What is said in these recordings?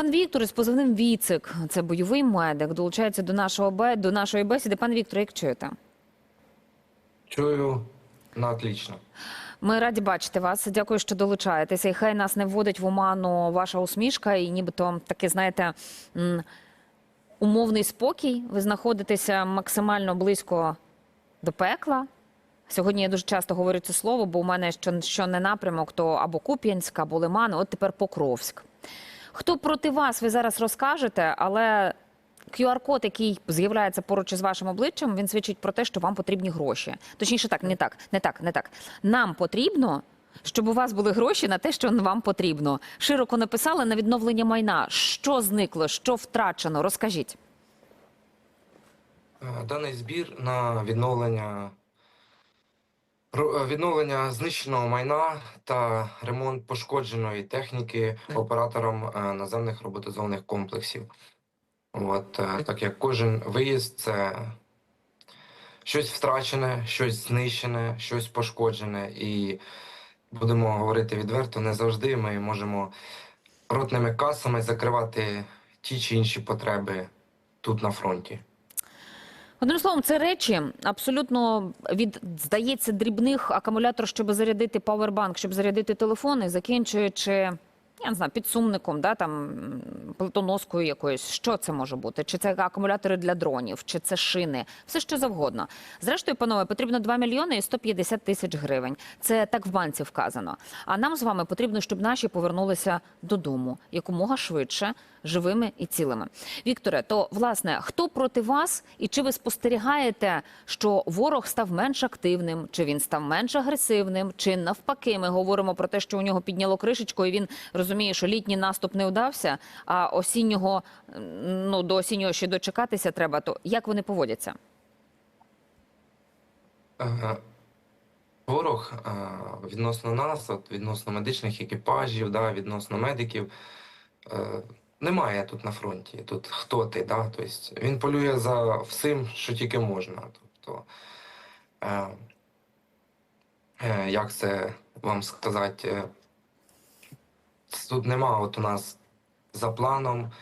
Пан Віктор із позивним Віцик, це бойовий медик, долучається до нашого до нашої бесіди. Пан Віктор, як чуєте? Чую на отлично. Ми раді бачити вас. Дякую, що долучаєтеся. І хай нас не вводить в оману ваша усмішка, і нібито таке, знаєте, умовний спокій. Ви знаходитеся максимально близько до пекла. Сьогодні я дуже часто говорю це слово, бо у мене що, що не напрямок, то або Куп'янськ, або Лиман, от тепер Покровськ. Хто проти вас, ви зараз розкажете, але QR-код, який з'являється поруч із вашим обличчям, він свідчить про те, що вам потрібні гроші. Точніше, так, не так, не так, не так. Нам потрібно. Щоб у вас були гроші на те, що вам потрібно. Широко написали на відновлення майна. Що зникло, що втрачено? Розкажіть. Е, Даний збір на відновлення відновлення знищеного майна та ремонт пошкодженої техніки операторам е, наземних роботизованих комплексів. От, е, так як кожен виїзд це щось втрачене, щось знищене, щось пошкоджене. І будемо говорити відверто, не завжди ми можемо ротними касами закривати ті чи інші потреби тут на фронті. Одним словом, це речі абсолютно від здається дрібних акумулятор, щоб зарядити павербанк, щоб зарядити телефони, закінчуючи. Я не знаю, підсумником, да, там плитоноскою якоюсь. Що це може бути? Чи це акумулятори для дронів, чи це шини, все що завгодно. Зрештою, панове, потрібно 2 мільйони і 150 тисяч гривень. Це так в банці вказано. А нам з вами потрібно, щоб наші повернулися додому якомога швидше, живими і цілими. Вікторе, то власне, хто проти вас, і чи ви спостерігаєте, що ворог став менш активним, чи він став менш агресивним, чи навпаки, ми говоримо про те, що у нього підняло кришечку, і він розуміє, що літній наступ не вдався, а осіннього ну до осіннього ще дочекатися треба. То як вони поводяться? Е, Ворог е, відносно нас, відносно медичних екіпажів, да, відносно медиків, е, немає тут на фронті. Тут хто ти, да? тобто він полює за всім, що тільки можна. Тобто, як це вам сказати, тут нема от у нас за планом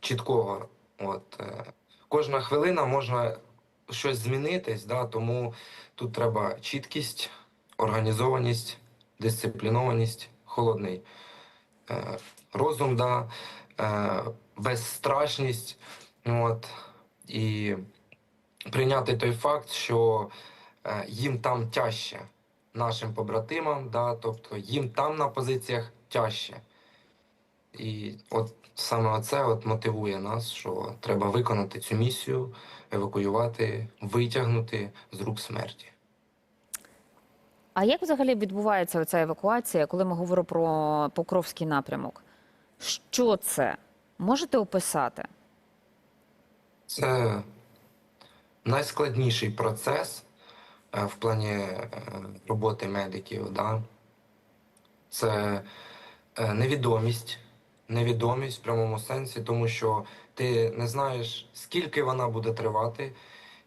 чіткого. От, е, кожна хвилина можна щось змінитись, да, тому тут треба чіткість, організованість, дисциплінованість, холодний е, розум, да, е, безстрашність. От, і прийняти той факт, що їм там тяжче, нашим побратимам, да, тобто їм там на позиціях тяжче. І от саме це от мотивує нас, що треба виконати цю місію, евакуювати, витягнути з рук смерті. А як взагалі відбувається ця евакуація, коли ми говоримо про Покровський напрямок? Що це? Можете описати? Це найскладніший процес е, в плані е, роботи медиків. Да? Це е, невідомість, невідомість в прямому сенсі, тому що ти не знаєш, скільки вона буде тривати,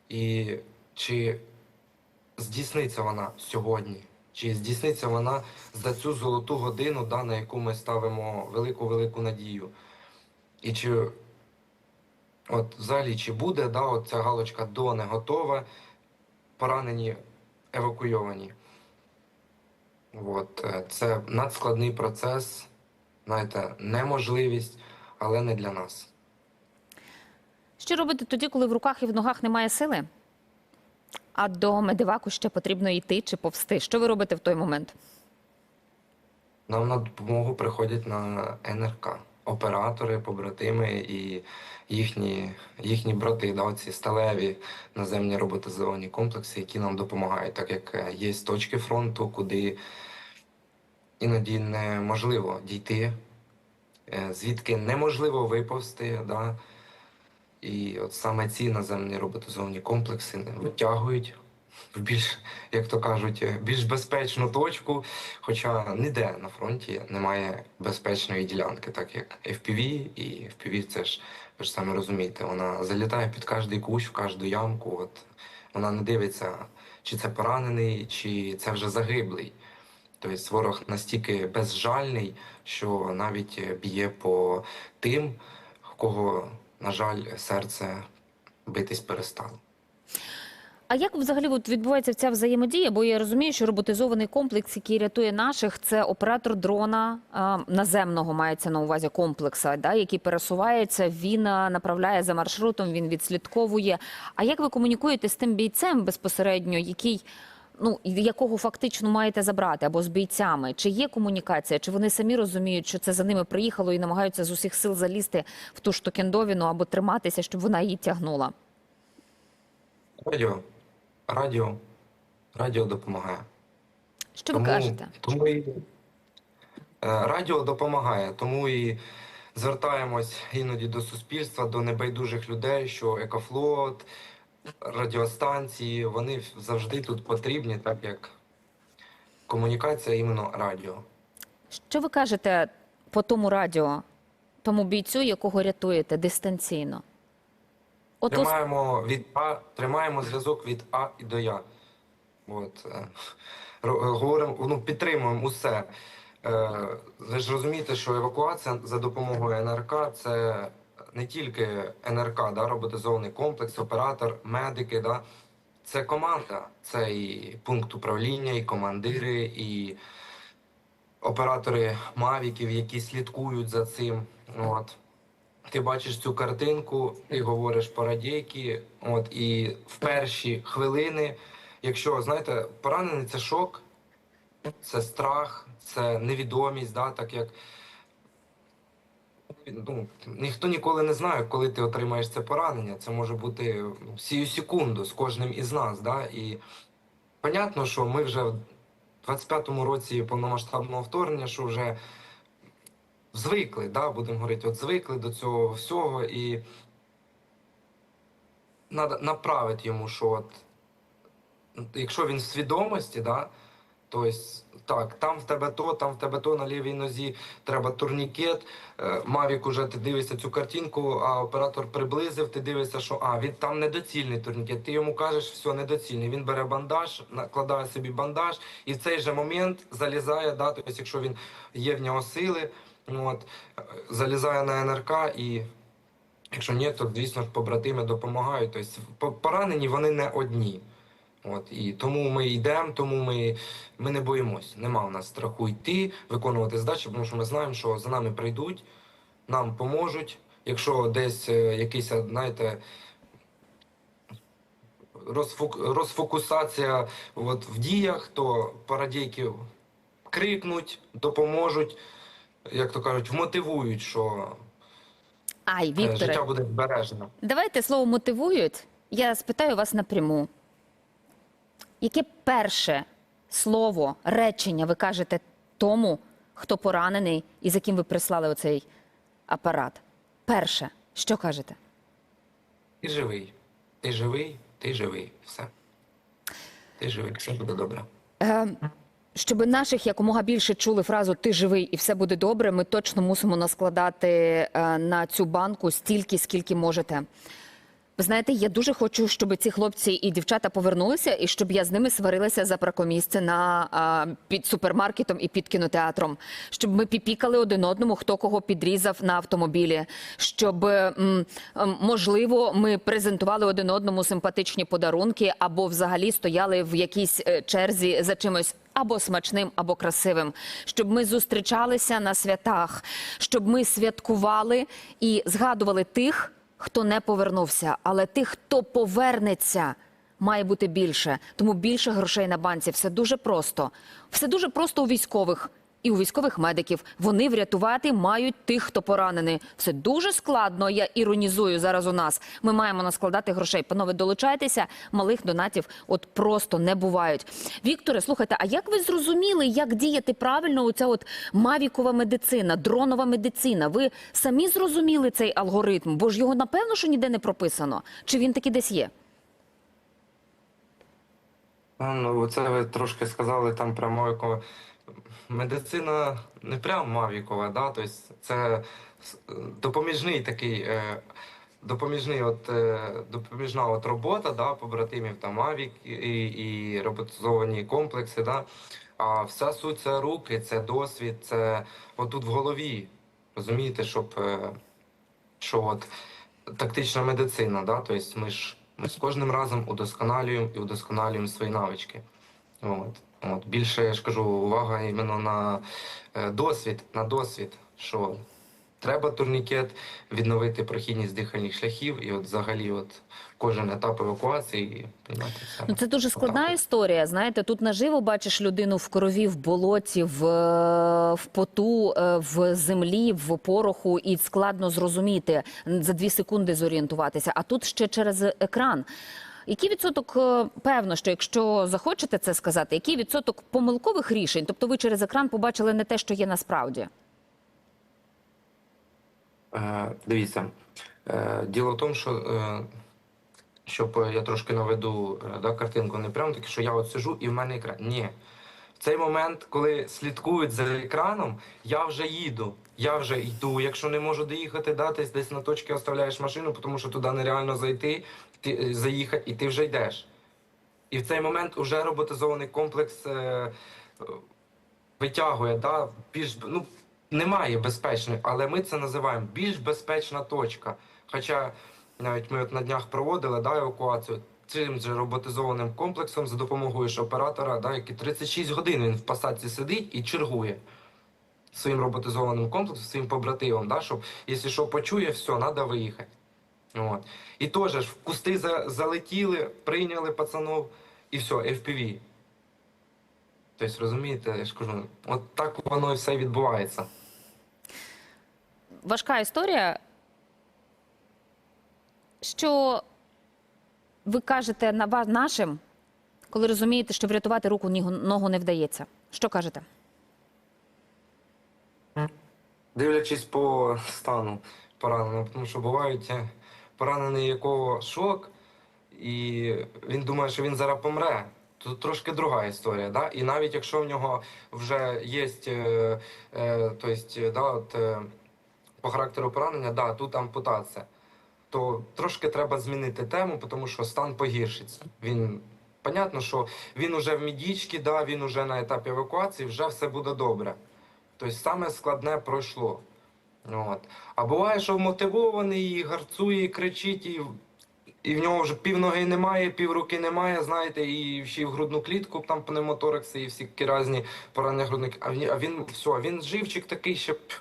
і чи здійсниться вона сьогодні, чи здійсниться вона за цю золоту годину, да, на яку ми ставимо велику-велику надію. І чи От взагалі, чи буде да, от ця галочка до не готова, поранені евакуйовані. От, е, це надскладний процес, знаєте, неможливість, але не для нас. Що робити тоді, коли в руках і в ногах немає сили? А до медиваку ще потрібно йти чи повсти. Що ви робите в той момент? Нам на допомогу приходять на НРК. Оператори, побратими і їхні, їхні брати, да, ці сталеві наземні роботизовані комплекси, які нам допомагають, так як е, є точки фронту, куди іноді неможливо дійти, е, звідки неможливо виповзти. Да? І от саме ці наземні роботизовані комплекси витягують в більш, як то кажуть, більш безпечну точку. Хоча ніде на фронті немає безпечної ділянки, так як FPV, і FPV це ж ви ж самі розумієте, вона залітає під кожний кущ, в кожну ямку. От вона не дивиться, чи це поранений, чи це вже загиблий. Тобто ворог настільки безжальний, що навіть е, б'є по тим, в кого, на жаль, серце битись перестало. А як взагалі от відбувається ця взаємодія? Бо я розумію, що роботизований комплекс, який рятує наших, це оператор дрона наземного мається на увазі комплекса, да, який пересувається, він направляє за маршрутом, він відслідковує. А як ви комунікуєте з тим бійцем безпосередньо, який ну якого фактично маєте забрати, або з бійцями? Чи є комунікація? Чи вони самі розуміють, що це за ними приїхало і намагаються з усіх сил залізти в ту штукендовіну або триматися, щоб вона її тягнула? Радіо, радіо, радіо допомагає. Що ви кажете? Тому і, е, радіо допомагає, тому і звертаємось іноді до суспільства, до небайдужих людей, що екофлот, радіостанції, вони завжди тут потрібні, так як комунікація іменно радіо. Що ви кажете по тому радіо, тому бійцю, якого рятуєте дистанційно? От Тримаємо від А, тримаємо зв'язок від А і до Я. От, е, е, говоримо, ну, підтримуємо усе. Е, Ви ж розумієте, що евакуація за допомогою НРК це не тільки НРК, да, роботизований комплекс, оператор, медики. Да, це команда, це і пункт управління, і командири, і оператори мавіків, які слідкують за цим. От ти бачиш цю картинку, ти говориш по радійки, от і в перші хвилини, якщо знаєте, поранений це шок, це страх, це невідомість, да, так як ну, ніхто ніколи не знає, коли ти отримаєш це поранення. Це може бути ну, сію секунду з кожним із нас. Да, і понятно, що ми вже в 25-му році повномасштабного вторгнення, що вже звикли, да, будемо говорити, от звикли до цього всього і направити йому, що от, якщо він в свідомості, да, то есть, так, там в тебе то, там в тебе то на лівій нозі треба турнікет. Е, Мавік уже ти дивишся цю картинку, а оператор приблизив, ти дивишся, що а, він там недоцільний турнікет. Ти йому кажеш, все, недоцільний. Він бере бандаж, накладає собі бандаж, і в цей же момент залізає, да, тобто, якщо він є в нього сили, от, залізає на НРК і. Якщо ні, то звісно ж побратими допомагають. Тобто поранені вони не одні. От і тому ми йдемо, тому ми, ми не боїмось. Нема у нас страху йти, виконувати задачі, тому що ми знаємо, що за нами прийдуть, нам поможуть. Якщо десь е, якийсь, знаєте, розфок, розфокусація от, в діях, то парадійки крикнуть, допоможуть, як то кажуть, вмотивують, що Ай, е, Вікторе, життя буде збережено. давайте слово мотивують. Я спитаю вас напряму. Яке перше слово, речення ви кажете тому, хто поранений і за ким ви прислали оцей апарат? Перше, що кажете? Ти живий. Ти живий, ти живий. Все. Ти живий, все буде добре. Е, щоб наших якомога більше чули фразу Ти живий і все буде добре. Ми точно мусимо наскладати е, на цю банку стільки, скільки можете. Ви знаєте, я дуже хочу, щоб ці хлопці і дівчата повернулися, і щоб я з ними сварилася за паркомісце на а, під супермаркетом і під кінотеатром, щоб ми піпікали один одному, хто кого підрізав на автомобілі, щоб м, можливо ми презентували один одному симпатичні подарунки, або взагалі стояли в якійсь е, черзі за чимось. Або смачним, або красивим, щоб ми зустрічалися на святах, щоб ми святкували і згадували тих, хто не повернувся, але тих, хто повернеться, має бути більше. Тому більше грошей на банці. Все дуже просто. Все дуже просто у військових і у військових медиків. Вони врятувати мають тих, хто поранений. Все дуже складно. Я іронізую зараз. У нас ми маємо наскладати грошей. Панове, долучайтеся. Малих донатів от просто не бувають. Вікторе, слухайте, а як ви зрозуміли, як діяти правильно? Оця от мавікова медицина, дронова медицина? Ви самі зрозуміли цей алгоритм? Бо ж його напевно, що ніде не прописано. Чи він таки десь є? Ну, це ви трошки сказали там Мавікову. Медицина не прям Мавікова, да? тобто це допоміжний такий е, допоміжний, от, е, допоміжна от робота да, побратимів там Авік і, і роботизовані комплекси. Да. А вся суть це руки, це досвід, це отут в голові. Розумієте, щоб е, що от тактична медицина, да? тобто ми ж ми з кожним разом удосконалюємо і удосконалюємо свої навички. От. От. Більше я ж кажу, увага іменно на е, досвід, на досвід, що треба турнікет, відновити прохідність дихальних шляхів, і от взагалі от кожен етап евакуації. Ну це дуже складна Отак історія. Знаєте, тут наживо бачиш людину в крові, в болоті, в, е, в поту, е, в землі, в пороху, і складно зрозуміти за дві секунди зорієнтуватися. А тут ще через екран. Який відсоток, е, певно, що якщо захочете це сказати, який відсоток помилкових рішень? Тобто ви через екран побачили не те, що є насправді? Е, дивіться, е, діло в тому, що щоб я трошки наведу да, картинку, не прямо таки, що я от сижу і в мене екран. Ні. В цей момент, коли слідкують за екраном, я вже їду. Я вже йду. Якщо не можу доїхати, да, десь на точці оставляєш машину, тому що туди нереально зайти, ти, е, заїхати, і ти вже йдеш. І в цей момент уже роботизований комплекс е, е, витягує, да, більш ну, немає безпечної, але ми це називаємо більш безпечна точка. Хоча навіть ми от на днях проводили да, евакуацію цим же роботизованим комплексом за допомогою ж оператора, да, який 36 годин він в посадці сидить і чергує своїм роботизованим комплексом, своїм побратимом, да, щоб, якщо що почує, все, треба виїхати. От. І теж в кусти за, залетіли, прийняли пацанов, і все, FPV. Тобто, розумієте, я ж кажу, от так воно і все відбувається. важка історія. Що ви кажете на нашим, коли розумієте, що врятувати руку ногу не вдається? Що кажете? Дивлячись по стану пораненого, тому що бувають е, поранений, якого шок, і він думає, що він зараз помре. Тут трошки друга історія. Да? І навіть якщо в нього вже є е, е, то есть, е, да, от, е, по характеру поранення, да, тут ампутація, то трошки треба змінити тему, тому що стан погіршиться. Він понятно, що він уже в мідічці, да, він уже на етапі евакуації, вже все буде добре. Тобто саме складне пройшло. От. А буває, що вмотивований, і гарцує, і кричить, і, і в нього вже півноги немає, півруки немає, знаєте, і ще в грудну клітку, там пневмоторакси, і всі різні поранення грудних. А він, а він все, а він живчик такий, що пф,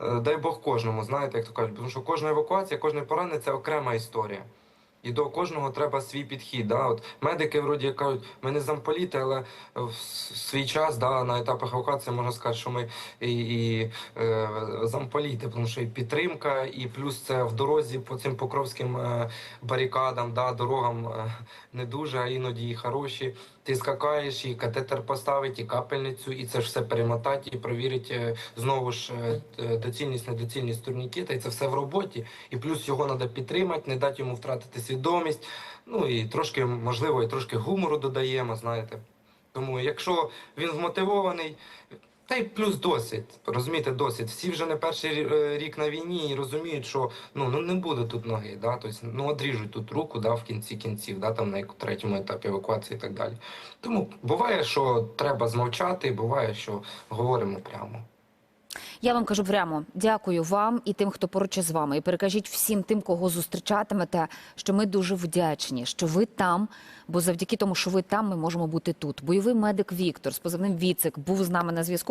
е, дай Бог кожному, знаєте, як то кажуть, тому що кожна евакуація, кожне поранення це окрема історія. І до кожного треба свій підхід. Да? От медики вроді кажуть, ми не замполіти, але в свій час да, на етапах евакуації можна сказати, що ми і, і е, замполіти, тому що і підтримка, і плюс це в дорозі по цим покровським е, барикадам, да, дорогам е, не дуже, а іноді і хороші. Ти скакаєш, і катетер поставить, і капельницю, і це ж все перемотати, і провірити е, знову ж е, доцільність, недоцільність турнікета, і це все в роботі. І плюс його треба підтримати, не дати йому втратити свідомість. Ну і трошки, можливо, і трошки гумору додаємо, знаєте. Тому якщо він вмотивований, та й плюс досвід, розумієте, досвід. Всі вже не перший е, рік на війні і розуміють, що ну, ну не буде тут ноги, да? тобто, ну одріжуть тут руку да, в кінці кінців, да, там на третьому етапі евакуації і так далі. Тому буває, що треба змовчати, буває, що говоримо прямо. Я вам кажу прямо дякую вам і тим, хто поруч із вами. І перекажіть всім тим, кого зустрічатимете, що ми дуже вдячні, що ви там. Бо завдяки тому, що ви там, ми можемо бути тут. Бойовий медик Віктор з позивним Віцик був з нами на зв'язку.